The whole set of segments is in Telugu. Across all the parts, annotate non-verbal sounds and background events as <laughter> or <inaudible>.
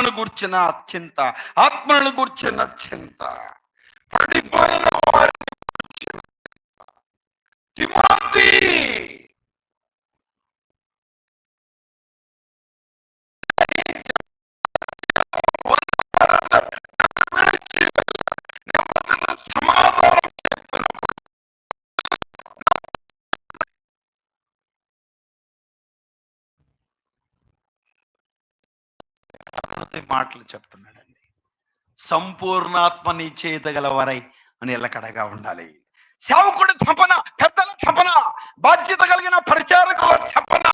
ఆత్మలను గుర్చిన చింత ఆత్మలను గుర్చిన చింత పడిపోయిన వారిని గుర్చిన చింత. తిమోతి మాటలు చెప్తున్నాడండి. సంపూర్ణాత్మ నీ గలవారై అని ఎల్లకడగా ఉండాలి. సేవకుడు తపన పెద్దల తపన బాధ్యత కలిగిన పరిచారకుల తపన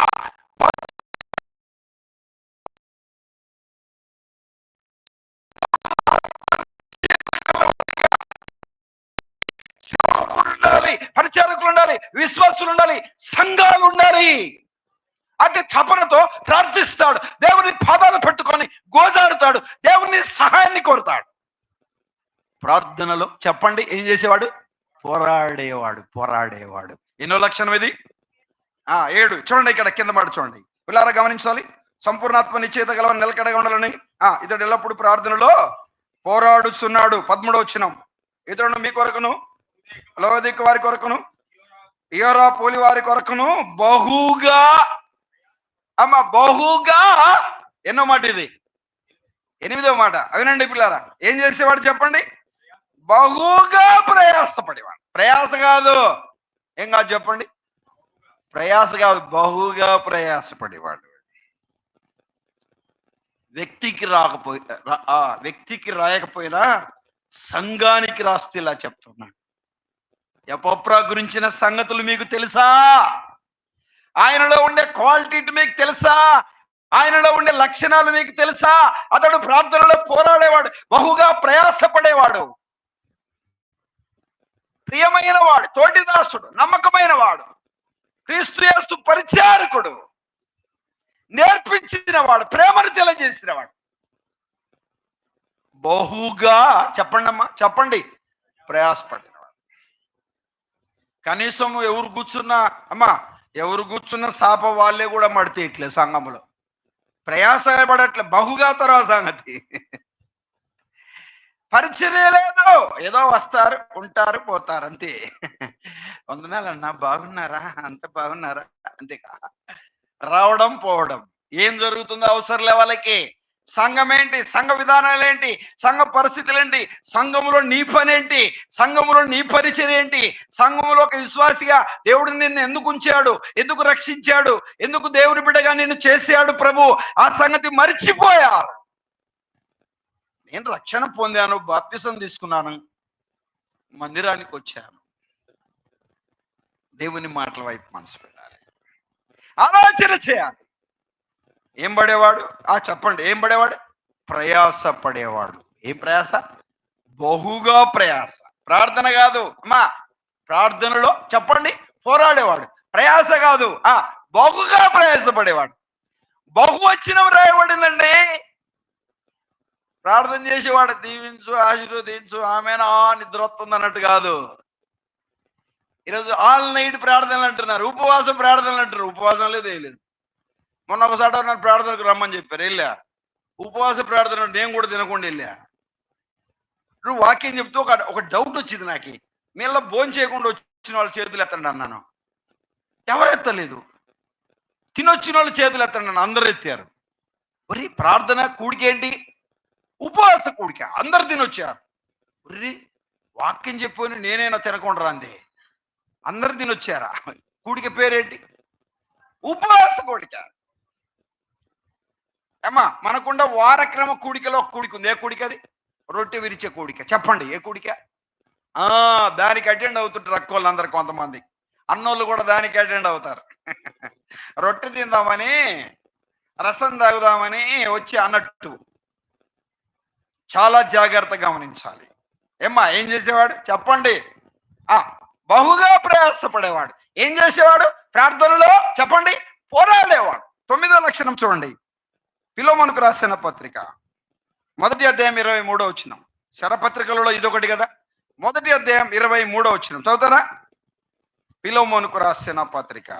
సేవకుడు ఉండాలి పరిచారకులు ఉండాలి విశ్వాసులు ఉండాలి సంఘాలు ఉండాలి. అంటే తపనతో ప్రార్థిస్తాడు. దేవుని పాదాలు పెట్టుకొని గోజాడుతాడు దేవుని సహాయాన్ని కోరుతాడు. ప్రార్థనలో చెప్పండి ఏం చేసేవాడు? పోరాడేవాడు పోరాడేవాడు. ఎన్నో లక్షణం ఇది? ఆ ఏడు. చూడండి ఇక్కడ కింద మాట చూడండి. పిల్లారా గమనించాలి. సంపూర్ణాత్మ నిశ్చేత గలవని నిలకడగా ఉండాలని. ఆ ఇతడు ఎల్లప్పుడు ప్రార్థనలో పోరాడుచున్నాడు. పదమూడవ వచ్చినం ఇతడు మీ కొరకును లోదిక్ వారి కొరకును ఇయరా పోలి వారి కొరకును బహుగా అమ్మ బహుగా ఎన్నో మాట ఇది? ఎనిమిదో మాట. అవినండి పిల్లారా ఏం చేసేవాడు చెప్పండి? బహుగా ప్రయాసపడేవాడు. ప్రయాస కాదు. ఏం కాదు చెప్పండి? ప్రయాస కాదు బహుగా ప్రయాసపడేవాడు. వ్యక్తికి రాకపోయి ఆ వ్యక్తికి రాయకపోయినా సంఘానికి రాస్తే ఇలా చెప్తున్నాడు. ఎపోప్రా గురించిన సంగతులు మీకు తెలుసా? ఆయనలో ఉండే క్వాలిటీ మీకు తెలుసా? ఆయనలో ఉండే లక్షణాలు మీకు తెలుసా? అతడు ప్రార్థనలో పోరాడేవాడు బహుగా ప్రయాసపడేవాడు. ప్రియమైన వాడు తోటిదాసుడు నమ్మకమైన వాడు క్రీస్తుయేసు పరిచారకుడు నేర్పించిన వాడు ప్రేమను తెలియజేసిన వాడు బహుగా చెప్పండి అమ్మా చెప్పండి. ప్రయాసపడినవాడు. కనీసం ఎవరు కూర్చున్నా అమ్మా ఎవరు కూర్చున్న సాప వాళ్ళే కూడా మడితే ఇట్లే సంఘంలో ప్రయాసపడట్లే బహుగా తర్వాత సంగతి పరిచర్య లేదు. ఏదో వస్తారు ఉంటారు పోతారు అంతే. వందనాలన్నా బాగున్నారా? అంత బాగున్నారా? అంతేకా. రావడం పోవడం. ఏం జరుగుతుందో అవసరం వాళ్ళకి. సంఘం ఏంటి సంఘ విధానాలు ఏంటి సంఘ పరిస్థితులు ఏంటి సంఘములో నీ పని ఏంటి సంఘములో నీ పరిచయం ఏంటి సంఘములో ఒక విశ్వాసిగా దేవుడు నిన్ను ఎందుకు ఉంచాడు? ఎందుకు రక్షించాడు? ఎందుకు దేవుని బిడ్డగా నిన్ను చేశాడు ప్రభు? ఆ సంగతి మర్చిపోయారు. నేను రక్షణ పొందాను బాప్తిసం తీసుకున్నాను మందిరానికి వచ్చాను. దేవుని మాటల వైపు మనసు పెట్టాలి. ఆలోచన చేయాలి. ఏం పడేవాడు? ఆ చెప్పండి ఏం పడేవాడు? ప్రయాస పడేవాడు. ఏం ప్రయాస? బహుగా ప్రయాస. ప్రార్థన కాదు. అమ్మా ప్రార్థనలో చెప్పండి పోరాడేవాడు. ప్రయాస కాదు. ఆ బహుగా ప్రయాసపడేవాడు బహు వచ్చిన రాయబడిందండి. ప్రార్థన చేసేవాడు దీవించు ఆశీర్వదించు ఆమెనా నిద్ర వస్తుంది అన్నట్టు కాదు. ఈరోజు ఆల్ నైట్ ప్రార్థనలు అంటున్నారు. ఉపవాసం ప్రార్థనలు అంటున్నారు. ఉపవాసం లేదు వేయలేదు మొన్న ఒకసారి నన్ను ప్రార్థనకు రమ్మని చెప్పారు? వెళ్ళా. ఉపవాస ప్రార్థన నేను కూడా తినకుండా వెళ్ళా. నువ్వు వాక్యం చెప్తూ ఒక ఒక డౌట్ వచ్చింది నాకు. మీళ్ళ భోజనం చేయకుండా వచ్చిన వాళ్ళ చేతులు ఎత్తండి అన్నాను. ఎవరు ఎత్తలేదు? తినొచ్చిన వాళ్ళు చేతులు ఎత్తండి అన్నాను. అందరూ ఎత్తారు. మరి ప్రార్థన కూడికేంటి ఉపవాస కూడిక. అందరు తినొచ్చారు. ఒర్రి వాక్యం చెప్పని నేనైనా తినకుండా రాంది. అందరు తినొచ్చారా? కూడిక పేరేంటి? ఉపవాస కూడిక. అమ్మా మనకుండా వారక్రమ కూడికలో కూడికుంది కూడిక ఉంది. ఏ కూడిక అది? రొట్టె విరిచే కూడిక. చెప్పండి ఏ కూడిక? ఆ దానికి అటెండ్ అవుతుంటారు అక్కోళ్ళు అందరు కొంతమంది. అన్నోళ్ళు కూడా దానికి అటెండ్ అవుతారు. <laughs> రొట్టె తిందామని రసం తాగుదామని వచ్చి అన్నట్టు చాలా జాగ్రత్త గమనించాలి. ఏమ్మా ఏం చేసేవాడు? చెప్పండి. ఆ బహుగా ప్రయాసపడేవాడు. ఏం చేసేవాడు? ప్రార్థనలో చెప్పండి పోరాడేవాడు. తొమ్మిదో లక్షణం చూడండి. పిలోమనుకు రాసిన పత్రిక. మొదటి అధ్యాయం ఇరవై మూడో వచ్చినాం శరపత్రికలలో ఇదొకటి కదా. మొదటి అధ్యాయం ఇరవై మూడో వచ్చినాం చదువుతారా? పిలోమోనుకు రాసిన పత్రిక.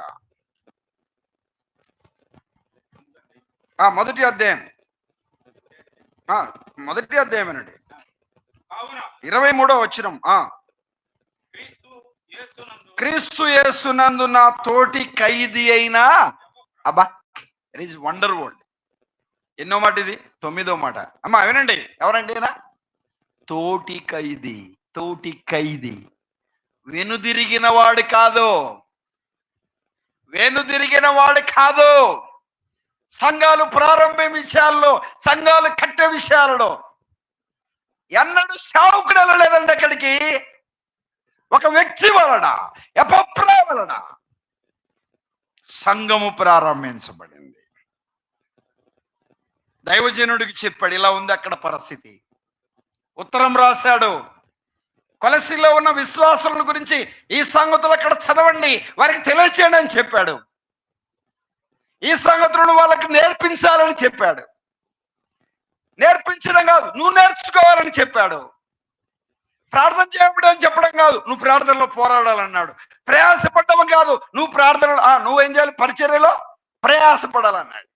ఆ మొదటి అధ్యాయం. ఆ, మొదటి అధ్యాయమేనండి ఇరవై మూడో వచ్చినం క్రీస్తు యేసునందు నా తోటి ఖైదీ అయినా అబ్బా ఇట్ ఈస్ వండర్ వరల్డ్ ఎన్నో మాట ఇది? తొమ్మిదో మాట. అమ్మా వినండి. ఎవరండి తోటి ఖైదీ తోటి ఖైదీ వెనుదిరిగిన వాడు కాదు. వెనుదిరిగిన వాడు కాదు. సంఘాలు ప్రారంభ విషయాల్లో సంఘాలు కట్టే విషయాలలో. ఎన్నడూ సేవకుడు వెళ్ళలేదండి అక్కడికి. ఒక వ్యక్తి వలన ఎపప్రా వలన సంఘము ప్రారంభించబడింది. దైవజనుడికి చెప్పాడు ఇలా ఉంది అక్కడ పరిస్థితి. ఉత్తరం రాశాడు కొలసిలో ఉన్న విశ్వాసుల గురించి ఈ సంగతులు అక్కడ చదవండి వారికి తెలియచేయండి అని చెప్పాడు. ఈ సంగతులను వాళ్ళకి నేర్పించాలని చెప్పాడు. నేర్పించడం కాదు నువ్వు నేర్చుకోవాలని చెప్పాడు. ప్రార్థన చేయడం అని చెప్పడం కాదు నువ్వు ప్రార్థనలో పోరాడాలన్నాడు. ప్రయాసపడడం కాదు నువ్వు ప్రార్థన ఆ, నువ్వు చేయాలి? పరిచర్యలో ప్రయాసపడాలన్నాడు.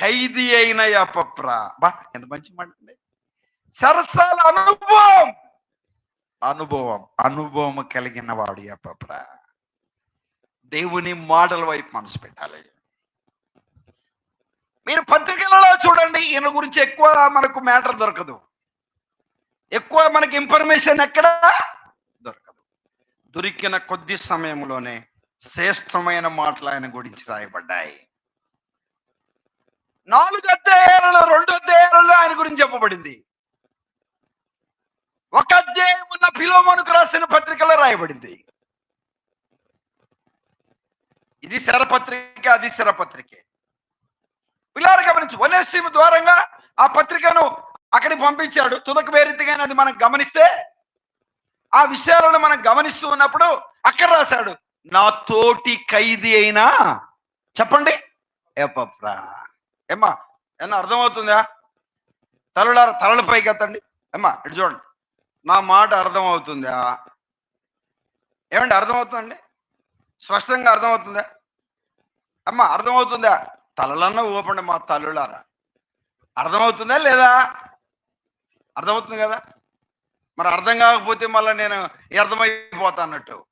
ఖైదీ అయిన అపప్రా. బా ఎంత మంచి మాట అండి. సరసాల అనుభవం. అనుభవం అనుభవం కలిగిన వాడు అపప్రా. దేవుని మాటల వైపు మనసు పెట్టాలి. మీరు పత్రికలలో చూడండి ఈయన గురించి ఎక్కువ మనకు మ్యాటర్ దొరకదు. ఎక్కువ మనకి ఇన్ఫర్మేషన్ ఎక్కడ దొరకదు. దొరికిన కొద్ది సమయంలోనే శ్రేష్టమైన మాటలు ఆయన గురించి రాయబడ్డాయి. నాలుగు అధ్యాయాలలో రెండు అధ్యాయాలలో ఆయన గురించి చెప్పబడింది. ఒక అధ్యాయం ఉన్న పిలోమోనుకు రాసిన పత్రికలో రాయబడింది. ఇది శరపత్రిక అది శరపత్రికే. పిల్లలు గమనించి వనేసీమ ద్వారంగా ఆ పత్రికను అక్కడికి పంపించాడు. తుదకు వేరితిగానే అది మనం గమనిస్తే ఆ విషయాలను మనం గమనిస్తూ ఉన్నప్పుడు అక్కడ రాశాడు నా తోటి ఖైదీ అయినా చెప్పండి. ఎపప్రా ఏమ్మా ఏమన్నా అర్థమవుతుందా? తలలార తలల పైకి ఎత్తండి. ఏమ్మా ఇటు చూడండి. నా మాట అర్థమవుతుందా? ఏమండి అర్థమవుతుందండి? స్పష్టంగా అర్థమవుతుందా? అమ్మా అర్థమవుతుందా? తలలన్నా ఊపండి మా తల్లులారా. అర్థమవుతుందా లేదా? అర్థమవుతుంది కదా? మరి అర్థం కాకపోతే మళ్ళీ నేను అర్థమైపోతా అన్నట్టు.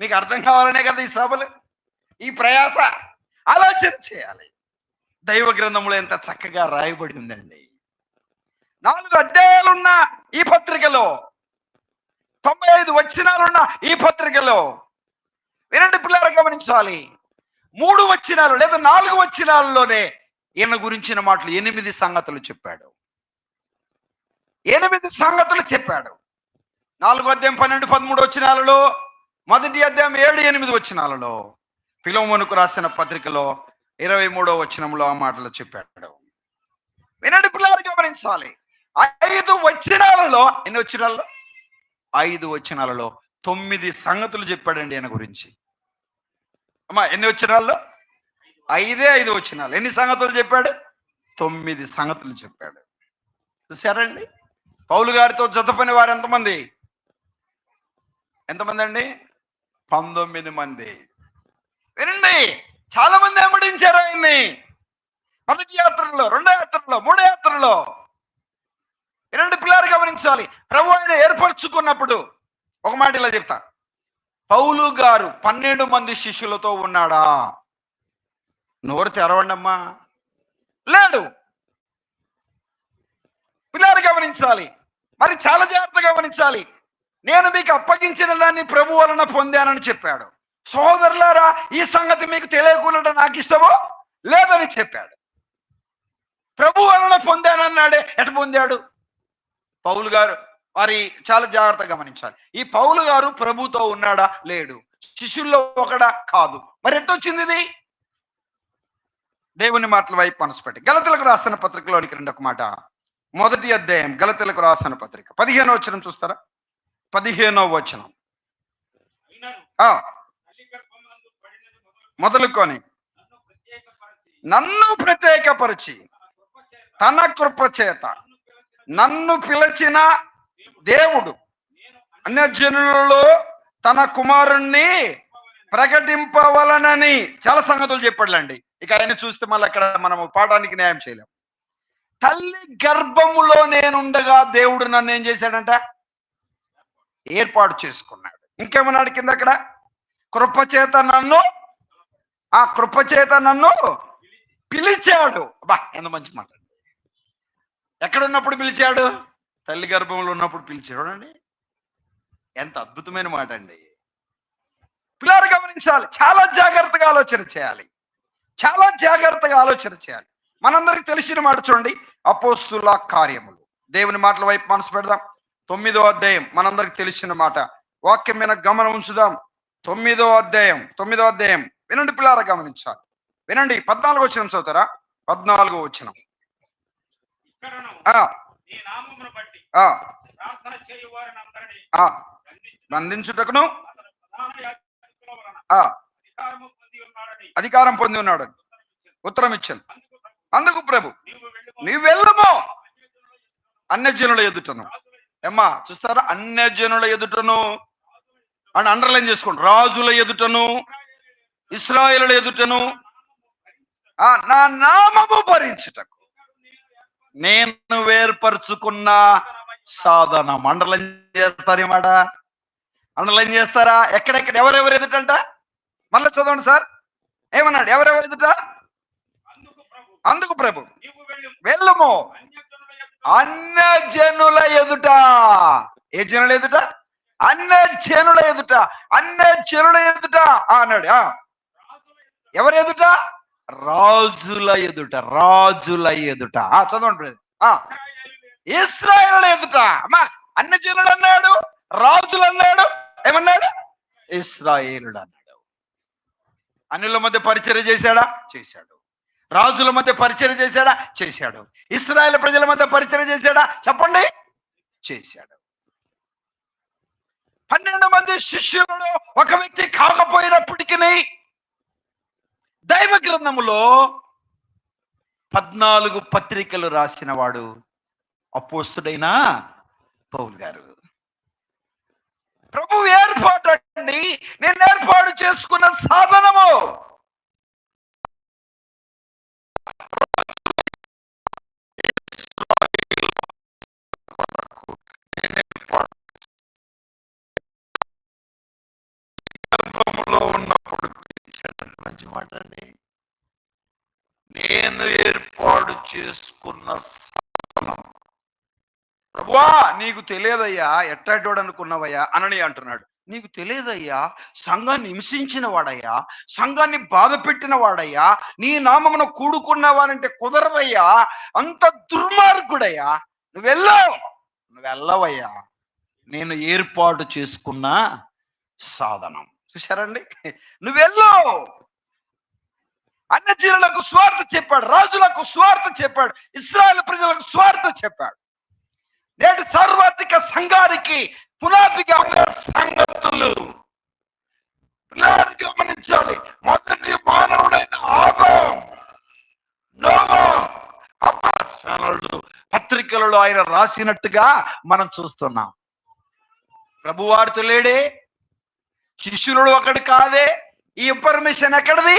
మీకు అర్థం కావాలనే కదా ఈ సభలు? ఈ ప్రయాస? ఆలోచన చేయాలి. దైవ గ్రంథములు ఎంత చక్కగా రాయబడి ఉందండి. నాలుగు అధ్యాయాలున్న ఈ పత్రికలో తొంభై ఐదు వచ్చినాలున్న ఈ పత్రికలో వినండి పిల్లలు గమనించాలి. మూడు వచ్చినాలు లేదా నాలుగు వచ్చినాలలోనే ఈయన గురించిన మాటలు ఎనిమిది సంగతులు చెప్పాడు. ఎనిమిది సంగతులు చెప్పాడు. నాలుగు అధ్యాయం పన్నెండు పదమూడు వచ్చినాలలో మొదటి అధ్యాయం ఏడు ఎనిమిది వచ్చినాలలో పిలవమునుకు రాసిన పత్రికలో ఇరవై మూడో వచనంలో ఆ మాటలు చెప్పాడు. వినండి పిల్లలు గమనించాలి. ఐదు వచనాలలో ఎన్ని వచనాలలో? ఐదు వచనాలలో తొమ్మిది సంగతులు చెప్పాడండి ఆయన గురించి. అమ్మా ఎన్ని వచనాల్లో? ఐదే ఐదు వచనాలు. ఎన్ని సంగతులు చెప్పాడు? తొమ్మిది సంగతులు చెప్పాడు. చూసారండి పౌలు గారితో జతపని వారు ఎంతమంది? ఎంతమంది అండి పంతొమ్మిది మంది. వినండి! చాలా మంది వెంబడించారు ఆయన్ని. మొదటి యాత్రలో రెండో యాత్రలో మూడో యాత్రలో. రెండు పిల్లలు గమనించాలి. ప్రభు ఆయన ఏర్పరచుకున్నప్పుడు ఒక మాట ఇలా చెప్తా. పౌలు గారు పన్నెండు మంది శిష్యులతో ఉన్నాడా? నోరు తెరవండమ్మా. లేడు. పిల్లలు గమనించాలి. మరి చాలా జాగ్రత్తగా గమనించాలి. నేను మీకు అప్పగించిన దాన్ని ప్రభు వలన పొందానని చెప్పాడు. సోదరులారా ఈ సంగతి మీకు తెలియకుండా నాకు ఇష్టమో లేదని చెప్పాడు. ప్రభు వలన పొందానన్నాడే ఎట పొందాడు? పౌలు గారు మరి చాలా జాగ్రత్తగా గమనించాలి. ఈ పౌలు గారు ప్రభుతో ఉన్నాడా? లేడు. శిష్యుల్లో ఒకడా? కాదు. మరి ఎట్టొచ్చింది ఇది? దేవుని మాటల వైపు మనసు పెట్టి గలతలకు రాసిన పత్రికలోనికి రెండు ఒక మాట. మొదటి అధ్యాయం గలతలకు రాసిన పత్రిక. పదిహేనో వచనం చూస్తారా? పదిహేనో వచనం. మొదలుకొని నన్ను ప్రత్యేకపరిచి తన కృప చేత నన్ను పిలిచిన దేవుడు అన్యజనులలో తన కుమారుణ్ణి ప్రకటింపవలనని చాలా సంగతులు చెప్పాడులండి. ఇక ఆయన చూస్తే మళ్ళీ అక్కడ మనము పాఠానికి న్యాయం చేయలేం. తల్లి గర్భములో నేనుండగా దేవుడు నన్ను ఏం చేశాడంట? ఏర్పాటు చేసుకున్నాడు. ఇంకేమన్నాడు కింద అక్కడ? కృపచేత నన్ను ఆ కృపచేత నన్ను పిలిచాడు. బా ఎంత మంచి మాట. ఎక్కడున్నప్పుడు పిలిచాడు? తల్లి గర్భంలో ఉన్నప్పుడు పిలిచాడు చూడండి ఎంత అద్భుతమైన మాట అండి. పిల్లలు గమనించాలి. చాలా జాగ్రత్తగా ఆలోచన చేయాలి. చాలా జాగ్రత్తగా ఆలోచన చేయాలి. మనందరికి తెలిసిన మాట చూడండి. అపోస్తుల కార్యములు. దేవుని మాటల వైపు మనసు పెడదాం. తొమ్మిదో అధ్యాయం. మనందరికి తెలిసిన మాట. వాక్యం మీద గమనం ఉంచుదాం. తొమ్మిదో అధ్యాయం. తొమ్మిదో అధ్యాయం. వినండి పిల్లారా గమనించాలి. వినండి పద్నాలుగు వచ్చిన చదువుతారా? పద్నాలుగో వచ్చిన ఆ. ఆ. ఆ. బంధించుటకును అధికారం పొంది ఉన్నాడు ఉత్తరం ఇచ్చాను అందుకు ప్రభు, అందుకు ప్రభు నీవు వెళ్ళము. అన్యజనుల ఎదుటను, ఏమ్మా చూస్తారా? అన్యజనుల ఎదుటను. అని అండర్లైన్ చేసుకోండి. రాజుల ఎదుటను. ఇస్రాయలు ఎదుటను ఆ నా నామము భరించుటకు. నేను వేర్పరచుకున్న సాధన మండలం చేస్తారు మాట? అండర్లైన్ చేస్తారా? ఎక్కడెక్కడ? ఎవరెవరు ఎదుటంట? మళ్ళీ చదవండి సార్. ఏమన్నాడు? ఎవరెవరు ఎదుట? అందుకు ప్రభు. వెళ్ళము. అన్యజనుల ఎదుట. జనుల ఎదుట ఏ జనుల ఎదుట? అన్న జనుల ఎదుట. అన్న జనుల ఎదుట. ఆ అన్నాడు. ఆ. ఎవరు ఎదుట రాజుల ఎదుట రాజుల ఎదుట. ఆ చదవండి ఇస్రాయల్ ఎదుట. అమ్మా అన్ని జనుడు అన్నాడు రాజులు అన్నాడు ఏమన్నాడు? ఇస్రాయేలుడు అన్నాడు. అన్యుల మధ్య పరిచయం చేశాడా? చేశాడు. రాజుల మధ్య పరిచయం చేశాడా? చేశాడు. ఇస్రాయేల్ ప్రజల మధ్య పరిచయం చేశాడా? చెప్పండి. చేశాడు. పన్నెండు మంది శిష్యులను ఒక వ్యక్తి కాకపోయినప్పటికీ దైవ గ్రంథములో పద్నాలుగు పత్రికలు రాసిన వాడు అపోస్తుడైన పౌల్ గారు. ప్రభు ఏర్పాటు అండి నేను ఏర్పాటు చేసుకున్న సాధనము. పిలిచాడని నేను ఏర్పాటు చేసుకున్న సాధనం ప్రభువా నీకు తెలియదయ్యా ఎట్టాడోడు అనుకున్నావయ్యా అనని అంటున్నాడు. నీకు తెలియదయ్యా సంఘాన్ని హింసించిన వాడయ్యా సంఘాన్ని బాధ పెట్టిన వాడయ్యా నీ నామమున కూడుకున్నావానంటే కుదరదయ్యా అంత దుర్మార్గుడయ్యా. నువ్వు వెళ్ళావు నువ్వు వెళ్ళవయ్యా నేను ఏర్పాటు చేసుకున్న సాధనం. చూశారండి? నువ్వు అన్న జీవులకు స్వార్థ చెప్పాడు రాజులకు స్వార్థ చెప్పాడు ఇస్రాయల్ ప్రజలకు స్వార్థ చెప్పాడు. నేటి సార్వత్రిక సంఘానికి పునాదిగా ఉన్న సంగతులు పిల్లలు గమనించాలి. మొదటి మానవుడైన ఆగం నోవా పత్రికలలో ఆయన రాసినట్టుగా మనం చూస్తున్నాం. ప్రభువారితో లేడే శిష్యులు ఒకటి కాదే ఈ ఇన్ఫర్మేషన్ ఎక్కడిది?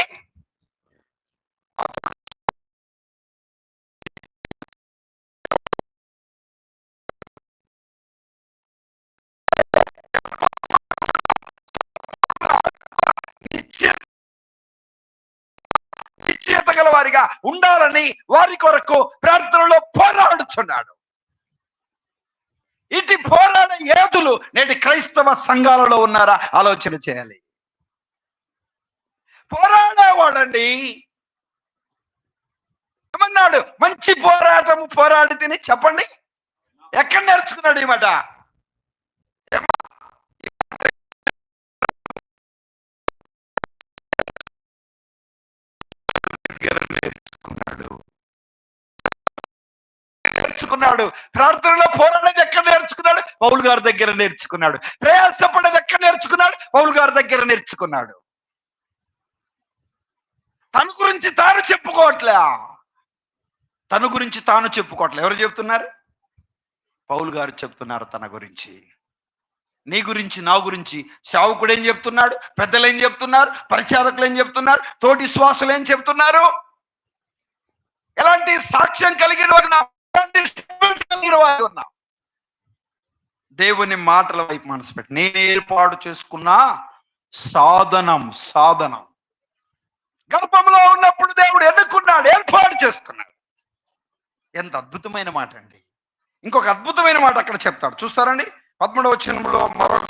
నిశ్చేత గల వారిగా ఉండాలని వారి కొరకు ప్రార్థనలో పోరాడుతున్నాడు ఇటు పోరాడే ఏదులు నేటి క్రైస్తవ సంఘాలలో ఉన్నారా? ఆలోచన చేయాలి. పోరాడేవాడండి. ఏమన్నాడు? మంచి పోరాటం పోరాడి తిని చెప్పండి. ఎక్కడ నేర్చుకున్నాడు ఈ మాట? నేర్చుకున్నాడు నేర్చుకున్నాడు. ప్రార్థనలో పోరాడేది ఎక్కడ నేర్చుకున్నాడు? పౌలు గారి దగ్గర నేర్చుకున్నాడు. ప్రయాసపడేది ఎక్కడ నేర్చుకున్నాడు? పౌలు గారి దగ్గర నేర్చుకున్నాడు. తన గురించి తాను చెప్పుకోవట్లే? తన గురించి తాను చెప్పుకోవట్లే. ఎవరు చెప్తున్నారు? పౌలు గారు చెప్తున్నారు తన గురించి. నీ గురించి నా గురించి. సేవకుడు ఏం చెప్తున్నాడు? పెద్దలు ఏం చెప్తున్నారు? పరిచారకులు ఏం చెప్తున్నారు? తోటి శ్వాసులు ఏం చెప్తున్నారు? ఎలాంటి సాక్ష్యం కలిగిన వారు ఉన్నాం కలిగిన వారు దేవుని మాటల వైపు మనసు పెట్టి. నేను ఏర్పాటు చేసుకున్న సాధనం సాధనం. గర్భంలో ఉన్నప్పుడు దేవుడు ఎన్నుకున్నాడు? ఏర్పాటు చేసుకున్నాడు. ఎంత అద్భుతమైన మాట అండి ఇంకొక అద్భుతమైన మాట అక్కడ చెప్తాడు. చూస్తారండి? పదమూడవ వచనంలో మరొక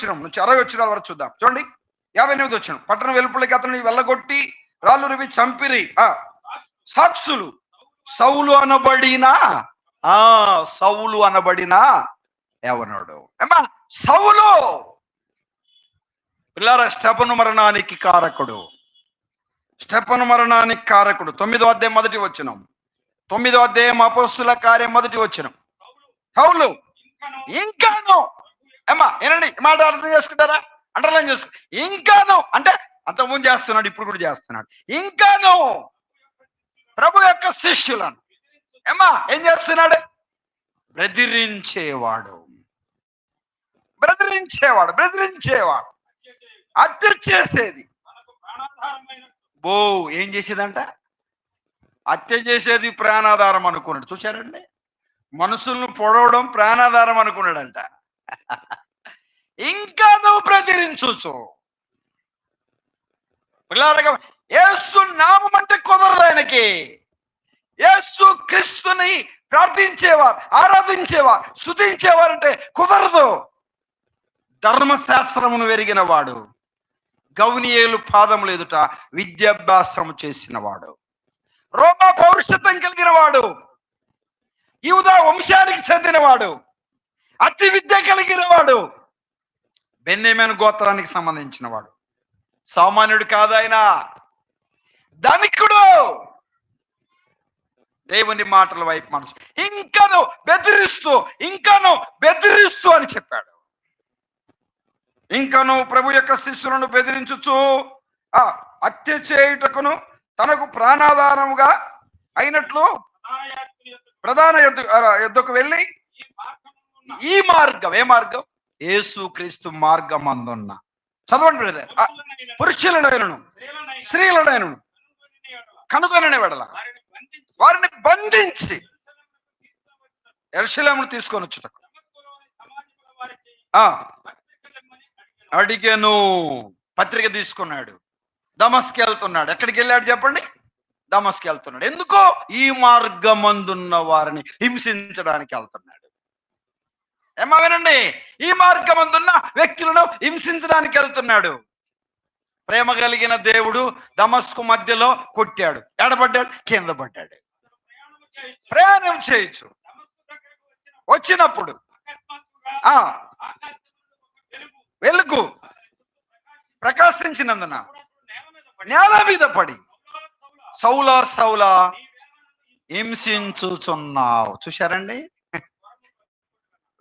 వచ్చిన నుంచి అరవై వచ్చిన వరకు చూద్దాం. చూడండి యాభై ఎనిమిది వచ్చిన. పట్టణం వెలుపులకి అతను వెళ్ళగొట్టి రాళ్ళు రువి చంపిరి. ఆ సాక్షులు. సౌలు అనబడిన ఆ సౌలు అనబడిన ఎవనాడు ఏమా సౌలు! పిల్లల స్టెపను మరణానికి కారకుడు. స్టెపను మరణానికి కారకుడు. తొమ్మిదో అధ్యాయం మొదటి వచ్చినం తొమ్మిదో అధ్యాయం అపోస్తుల కార్యం మొదటి వచ్చినం సౌలు! ఇంకాను! ఏమ్మా ఏనండి మాట అర్థం చేసుకుంటారా? అండర్లైన్ చేసుకు ఇంకాను అంటే అంతకుముందు చేస్తున్నాడు ఇప్పుడు కూడా చేస్తున్నాడు. ఇంకాను ప్రభు యొక్క శిష్యులను. ఏమ్మా ఏం చేస్తున్నాడు? బ్రదిరించేవాడు బ్రదిరించేవాడు బ్రదిరించేవాడు హత్య చేసేది. బో ఏం చేసేదంట? హత్య చేసేది ప్రాణాధారం అనుకున్నాడు. చూశారండి? మనుషులను పొడవడం ప్రాణాధారం అనుకున్నాడంట. ఇంకా నువ్వు ప్రతిరించు ఏసు నామం అంటే కుదరదు ఆయనకి. యేసు క్రీస్తుని ప్రార్థించేవారు ఆరాధించేవారు శుతించేవారు అంటే కుదరదు. ధర్మశాస్త్రమును వెరిగిన వాడు గౌనీయులు పాదములు ఎదుట విద్యాభ్యాసము చేసినవాడు. రోమ రోమా పౌరుషత్వం కలిగిన వాడు యువత వంశానికి చెందినవాడు అతి విద్య కలిగిన వాడు బెన్నేమైన గోత్రానికి సంబంధించిన వాడు. సామాన్యుడు కాదు ఆయన. ధనికుడు. దేవుని మాటల వైపు మనసు. ఇంకాను బెదిరిస్తూ ఇంకాను బెదిరిస్తూ అని చెప్పాడు. ఇంకను ప్రభు యొక్క శిష్యులను బెదిరించుచు ఆ హత్య చేయుటకును తనకు ప్రాణాధారముగా అయినట్లు ప్రధాన ప్రధాన యుద్ధ యుద్ధకు వెళ్ళి ఈ ఈ మార్గం ఏ మార్గం? యేసు క్రీస్తు మార్గం అందున్న చదవండి బ్రదర్. ఆ, పురుషులనైనను స్త్రీలనైనను కనుగొనని వెడల. వారిని బంధించి బంధించి తీసుకొని వచ్చుటకు. ఆ అడిగాను. అడిగను పత్రిక తీసుకున్నాడు. దమస్కి వెళ్తున్నాడు. ఎక్కడికి వెళ్ళాడు చెప్పండి? దమస్కి వెళ్తున్నాడు. ఎందుకో ఈ మార్గమందున్న వారిని హింసించడానికి వెళ్తున్నాడు. ఏమా వినండి. ఈ మార్గమందున్న వ్యక్తులను హింసించడానికి వెళ్తున్నాడు. ప్రేమ కలిగిన దేవుడు దమస్కు మధ్యలో కొట్టాడు. ఎడబడ్డాడు కింద పడ్డాడు. ప్రయాణం చేయొచ్చు. వచ్చినప్పుడు. ఆ. వెలుగు ప్రకాశించినందున నేల మీద పడి, "సౌలా, సౌలా, హింసించుచున్నావు. చూశారండి?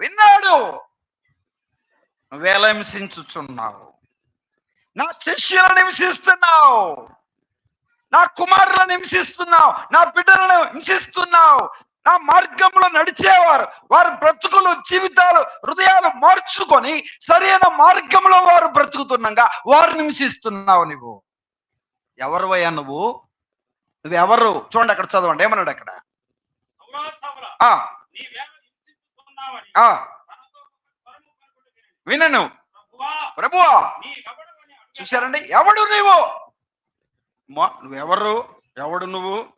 విన్నాడు. నువ్వేలా హింసించుచున్నావు? నా శిష్యులను హింసిస్తున్నావు. నా కుమారులను హింసిస్తున్నావు. నా బిడ్డలను హింసిస్తున్నావు. నా మార్గంలో నడిచేవారు వారి బ్రతుకులు జీవితాలు హృదయాలు మార్చుకొని సరైన మార్గంలో వారు బ్రతుకుతున్నాగా వారిని హింసిస్తున్నావు నువ్వు ఎవరు నువ్వు? నువ్వెవరు? చూడండి అక్కడ చదవండి. ఏమన్నాడు అక్కడ? వినను. ప్రభువా, చూశారండి? ఎవడు నువ్వు? మా- నువ్వెవరు? ఎవడు నువ్వు?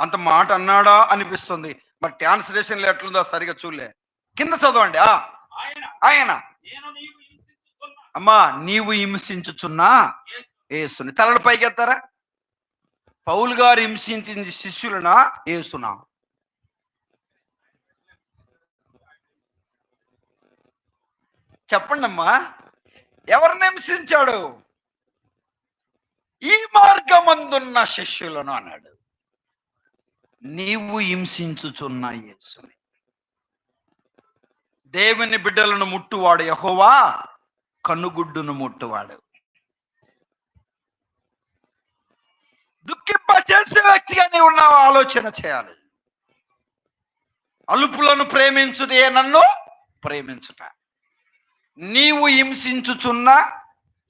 అంత మాట అన్నాడా? అనిపిస్తుంది. మరి ట్రాన్స్లేషన్ ఎట్లుందో సరిగా చూడలే. కింద చదవండి ఆ. ఆయన. అమ్మా నీవు హింసించుచున్నా? ఏసుని తలలు పైకెత్తారా? పౌలు గారు హింసించింది శిష్యులనా? ఏస్తున్నా చెప్పండమ్మా. ఎవరిని హింసించాడు? ఈ మార్గమందున్న శిష్యులను అన్నాడు. నీవు హింసించుచున్న యేసుని. దేవుని బిడ్డలను ముట్టువాడు యహోవా కన్నుగుడ్డును ముట్టువాడు. దుఃఖింప చేసే వ్యక్తిగా నీవు ఉన్నావు ఆలోచన చేయాలి. అలుపులను ప్రేమించుదే నన్ను ప్రేమించుట. నీవు హింసించుచున్న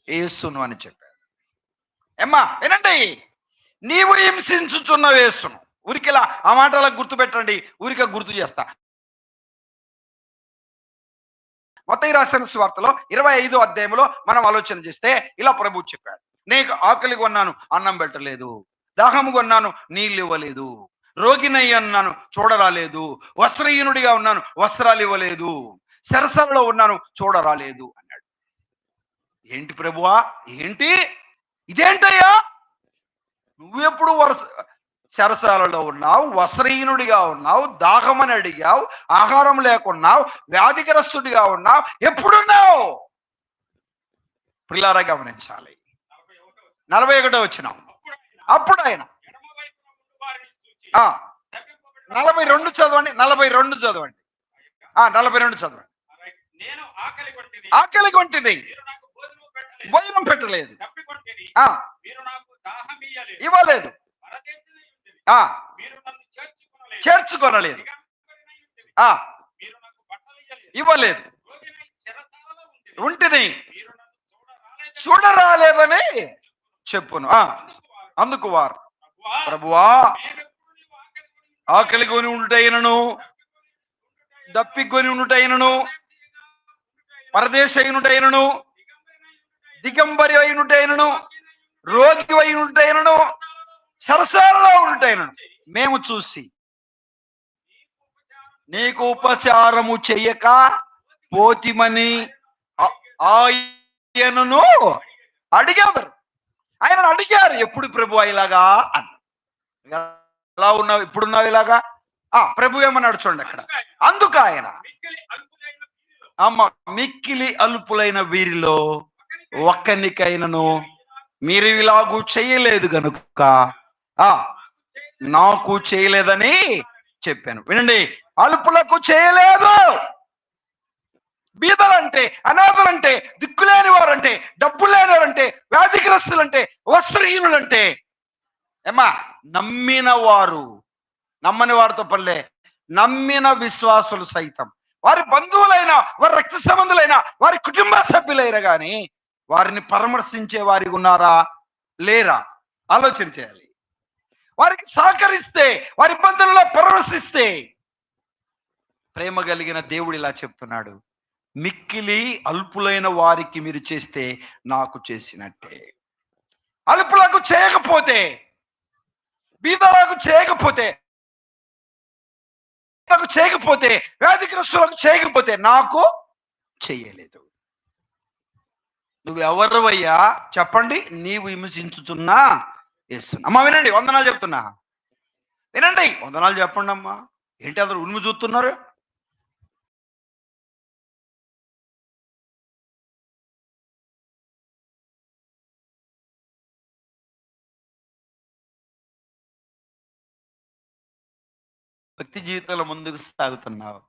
యేసును అని చెప్పాడు. ఏమ్మా వినండి. నీవు హింసించుచున్న యేసును. ఉరికిలా ఆ మాటలకు గుర్తుపెట్టండి ఉరిక గుర్తు చేస్తా. మొత్తం రాసిన స్వార్థలో ఇరవై ఐదో అధ్యాయంలో మనం ఆలోచన చేస్తే ఇలా ప్రభు చెప్పాడు. నీకు ఆకలి కొన్నాను అన్నం పెట్టలేదు. దాహము కొన్నాను నీళ్ళు ఇవ్వలేదు. రోగినయ్య అన్నాను చూడరాలేదు. వస్త్రహీనుడిగా ఉన్నాను వస్త్రాలు ఇవ్వలేదు. శరసంలో ఉన్నాను చూడరాలేదు అన్నాడు. ఏంటి ప్రభువా? ఏంటి? ఇదేంటయ్యా? నువ్వెప్పుడు వరస శరసాలలో ఉన్నావు వస్త్రహీనుడిగా ఉన్నావు దాహమని అడిగావు ఆహారం లేకున్నావు వ్యాధిగ్రస్తుడిగా ఉన్నావు ఎప్పుడున్నావు? పిల్లారా గమనించాలి. నలభై ఒకటో వచ్చినాం అప్పుడు ఆయన ఆ నలభై రెండు చదవండి నలభై రెండు చదవండి. ఆ నలభై రెండు చదవండి. ఆకలి కొంటిది భోజనం పెట్టలేదు. ఇవ్వలేదు. చేర్చుకొనలేదు. ఇవ్వలేదు. ఉంటిని. చూడరాలేదని చెప్పును. ఆ. అందుకు వారు, ప్రభువా, ఆకలి కొని ఉండుటైనను. దప్పికొని ఉండుటైనను. పరదేశ అయినుటైనను దిగంబరి అయినటైనను రోగి అయినటైనను సరసాలలో ఉండుటైనను మేము చూసి. నీకు ఉపచారము చెయ్యక పోతిమని ఆయనను అడిగారు. ఆయనను అడిగారు ఎప్పుడు ప్రభు ఇలాగా? అని. ఎలా ఉన్నావు? ఇప్పుడున్నావు ఇలాగా? ఆ ప్రభు ఏమన్నాడు చూడండి అక్కడ. అందుకు ఆయన అమ్మ మిక్కిలి అల్పులైన వీరిలో ఒక్కనికైనను మీరు ఇలాగూ చేయలేదు గనుక ఆ నాకు చేయలేదని చెప్పాను. వినండి అల్పులకు చేయలేదు. బీదలంటే అనాథలంటే దిక్కులేని వారంటే డబ్బు లేని వారంటే వ్యాధిగ్రస్తులంటే వస్త్రహీనులంటే ఏమా నమ్మిన వారు నమ్మని వారితో పనిలే నమ్మిన విశ్వాసులు సైతం. వారి బంధువులైనా వారి రక్త సంబంధులైనా వారి కుటుంబ సభ్యులైనా కానీ వారిని పరామర్శించే వారికి ఉన్నారా? లేరా? ఆలోచన చేయాలి. వారికి సహకరిస్తే వారి ఇబ్బందులలో పరామర్శిస్తే ప్రేమ కలిగిన దేవుడు ఇలా చెప్తున్నాడు. మిక్కిలి అల్పులైన వారికి మీరు చేస్తే నాకు చేసినట్టే. అల్పులకు చేయకపోతే బీదలకు చేయకపోతే నాకు చేయకపోతే వ్యాధిగ్రస్తులకు చేయకపోతే నాకు చేయలేదు. నువ్వు ఎవరవయ్యా చెప్పండి. నీవు హింసించుతున్నా వేస్తున్నా అమ్మా వినండి. వందనాలు చెప్తున్నా. వినండి. వందనాలు చెప్పండి అమ్మా ఏంటి అందరు ఉరుము చూస్తున్నారు? భక్తి జీవితంలో ముందుకు సాగుతున్నావు.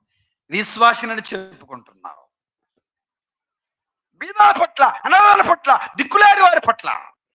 విశ్వాసనని చెప్పుకుంటున్నావు. బీదాల పట్ల అనాథాల పట్ల దిక్కులేని వారి పట్ల.